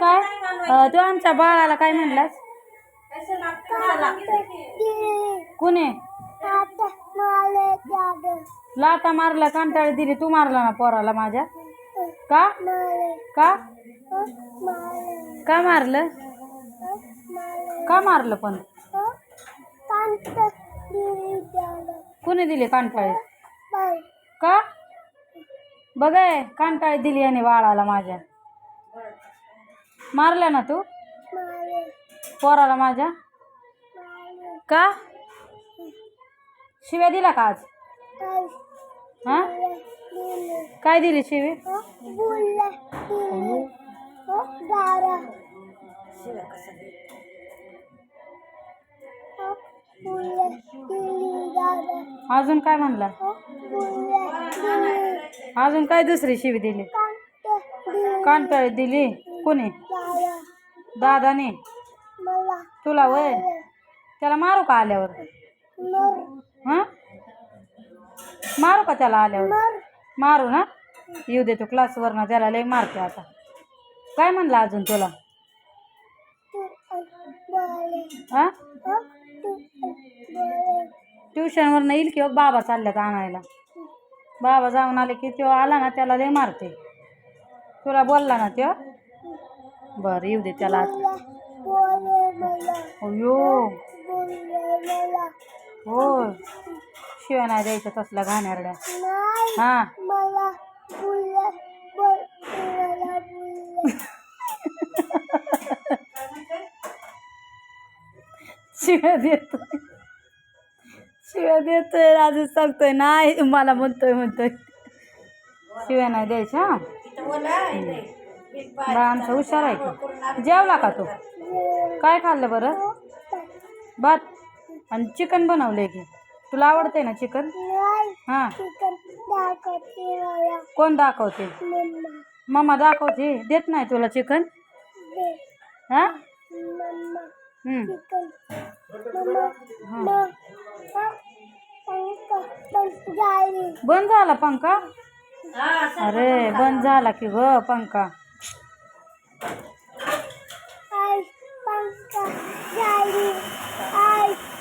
काय? तू आमच्या बाळाला काय म्हणलास? कुणी? लाता मारला कांटाळी दिली. तू मारला ना पोराला माझ्या? का? का? का मारलं? का मारलं पण? कुणी दिली कांटाळी? का? बघाय कांटाळी दिली याने बाळाला माझ्या. मारल्या ना तू? पोराला माझ्या? का? शिव्या दिला का आज? हा? काय दिली शिवी? अजून काय म्हणला? अजून काय दुसरी शिवी दिली? कांटाळी दिली? कोणी? दादाने. तुला वय? त्याला मारू का आल्यावर? हा? मारू का त्याला आल्यावर? मारू ना. येऊ दे तू क्लासवर ना त्याला लय मारते आता. काय म्हणला अजून तुला? हा? ट्युशनवरनं येईल किंवा हो? बाबा चालल्यात आणायला. बाबा जाऊन आले की तो आला ना त्याला लय मारते. तुला बोलला ना त्यो बरं येऊ दे त्याला अयो हो शिवाय नाही द्यायचं तसला घाणेरड्या. हा. शिव्या देतोय. शिव्या देतोय राजू सांगतोय नाही मला म्हणतोय म्हणतोय. शिव्या नाही द्यायच्या. हा बा आमचा हुशार आहे की? जेवला का तू? काय खाल्लं बरं? भात आणि चिकन बनवलंय की? तुला आवडतंय ना चिकन? हां. कोण दाखवते? मम्मा दाखवते. देत नाही तुला चिकन? हां? बंद झाला पंखा? अरे बंद झाला की ग पंखा. Yeah.